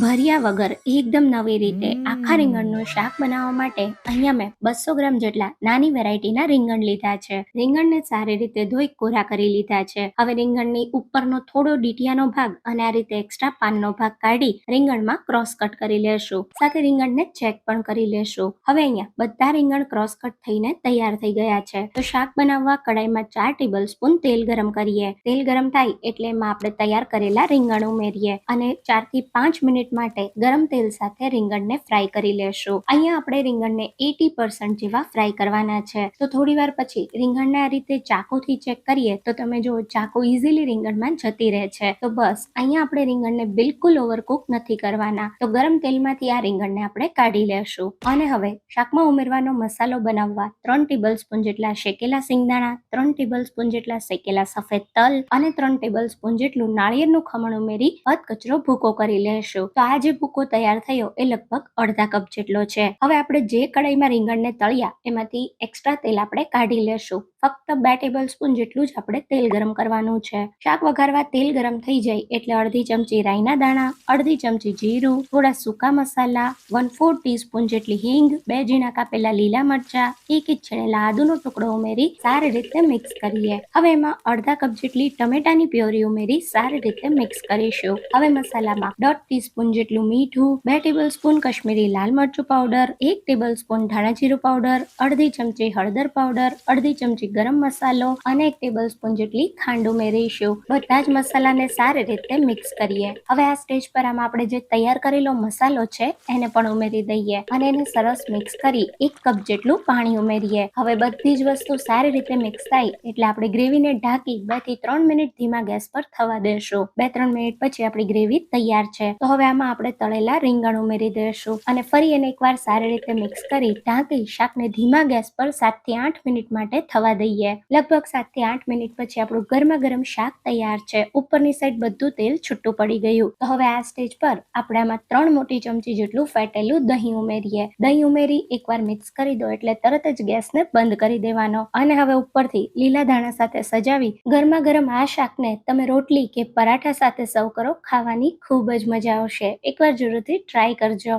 ભર્યા વગર એકદમ નવી રીતે આખા રીંગણનું શાક બનાવવા માટે અહીંયા મેં બસો ગ્રામ જેટલા નાની વેરાયટીના રીંગણ લીધા છે. રીંગણને સારી રીતે ધોઈ કોરા કરી લીધા છે. હવે રીંગણની ઉપરનો થોડો ડીટિયાનો ભાગ અને આ રીતે એક્સ્ટ્રા પાનનો ભાગ કાઢી રીંગણમાં ક્રોસ કટ કરી લેશું. સાથે રીંગણને ચેક પણ કરી લેશું. હવે અહીંયા બધા રીંગણ ક્રોસ કટ થઈને તૈયાર થઈ ગયા છે. તો શાક બનાવવા કડાઈમાં ચાર ટેબલ સ્પૂન તેલ ગરમ કરીએ. તેલ ગરમ થાય એટલે એમાં આપણે તૈયાર કરેલા રીંગણ ઉમેરીએ અને ચારથી પાંચ મિનિટ માટે ગરમ તેલ સાથે રીંગણને ફ્રાય કરી લેશું. અહીંયા આપણે રીંગણને એટી પર્સન્ટ જેવા ફ્રાય કરવાના છે. તો થોડી વાર પછી રીંગણને આ રીતે ચાકુથી ચેક કરીએ તો તમે જો ચાકુ ઇઝીલી રીંગણમાં જતી રહે છે. તો બસ, અહીંયા આપણે રીંગણને બિલકુલ ઓવરકુક નથી કરવાના. તો ગરમ તેલમાંથી આ રીંગણને આપણે કાઢી લેશું. અને હવે શાકમાં ઉમેરવાનો મસાલો બનાવવા ત્રણ ટેબલ સ્પૂન જેટલા શેકેલા સિંગદાણા, ત્રણ ટેબલ સ્પૂન જેટલા શેકેલા સફેદ તલ અને ત્રણ ટેબલ સ્પૂન જેટલું નાળિયેરનું ખમણ ઉમેરી કચરો ભૂકો કરી લેશું. તો આ જે ભૂકો તૈયાર થયો એ લગભગ અડધા કપ જેટલો છે. હવે આપણે જે કડાઈમાં રીંગણને તળ્યા, એમાંથી એક્સ્ટ્રા તેલ આપણે કાઢી લેશું. ફક્ત બે ટેબલ સ્પૂન જેટલું જ આપણે તેલ ગરમ કરવાનું છે. શાક વઘારવા તેલ ગરમ થઈ જાય એટલે અડધી ચમચી રાઈના દાણા, અડધી ચમચી જીરું, થોડા સૂકા મસાલા વન ફોર ટીસ્પૂન જેટલી હિંગ, બે ઝીણા કાપેલા લીલા મરચા, એક ઇંચ છીણેલા આદુનો ટુકડો ઉમેરી સારી રીતે મિક્સ કરીએ. હવે એમાં અડધા કપ જેટલી ટમેટાની પ્યોરી ઉમેરી સારી રીતે મિક્સ કરીશું. હવે મસાલામાં દોઢ ટીસ્પૂન જેટલું મીઠું, બે ટેબલ સ્પૂન કશ્મીરી લાલ મરચું પાવડર એક ટેબલ સ્પૂન ધાણા જીરું પાવડર અડધી ચમચી હળદર પાવડર અડધી ચમચી ગરમ મસાલો અને એક ટેબલ સ્પૂન જેટલી ખાંડ ઉમેરીશું. બધા જ મસાલાને સારી રીતે મિક્સ કરીએ. હવે આ સ્ટેજ પર આમાં આપણે જે તૈયાર કરેલો મસાલો છે, એને પણ ઉમેરી દઈએ અને એને સરસ મિક્સ કરી એક કપ જેટલું પાણી ઉમેરીએ. હવે બધી જ વસ્તુ સારી રીતે મિક્સ થાય એટલે આપણે ગ્રેવીને ઢાંકી બેથી ત્રણ મિનિટ ધીમા ગેસ પર થવા દેશું. બે ત્રણ મિનિટ પછી આપણી ગ્રેવી તૈયાર છે. તો હવે આમાં આપણે તળેલા રીંગણ ઉમેરી દઈશું અને ફરી એને એકવાર સારી રીતે મિક્સ કરી ઢાંકી શાકને ધીમા ગેસ પર સાતથી આઠ મિનિટ માટે થવા દઈએ. લગભગ સાતથી આઠ મિનિટ પછી આપણું ગરમા ગરમ શાક તૈયાર છે. ઉપરની સાઈડ બધું તેલ છૂટું પડી ગયું. તો હવે આ સ્ટેજ પર આપણામાં ત્રણ મોટી ચમચી જેટલું ફેટેલું દહીં ઉમેરીએ. દહીં ઉમેરી એકવાર મિક્સ કરી દો એટલે તરત જ ગેસને બંધ કરી દેવાનો. અને હવે ઉપરથી લીલા ધાણા સાથે સજાવી ગરમા ગરમ આ શાકને તમે રોટલી કે પરાઠા સાથે સર્વ કરો, ખાવાની ખૂબ જ મજા આવશે એકવાર જરૂરથી ટ્રાય કરજો.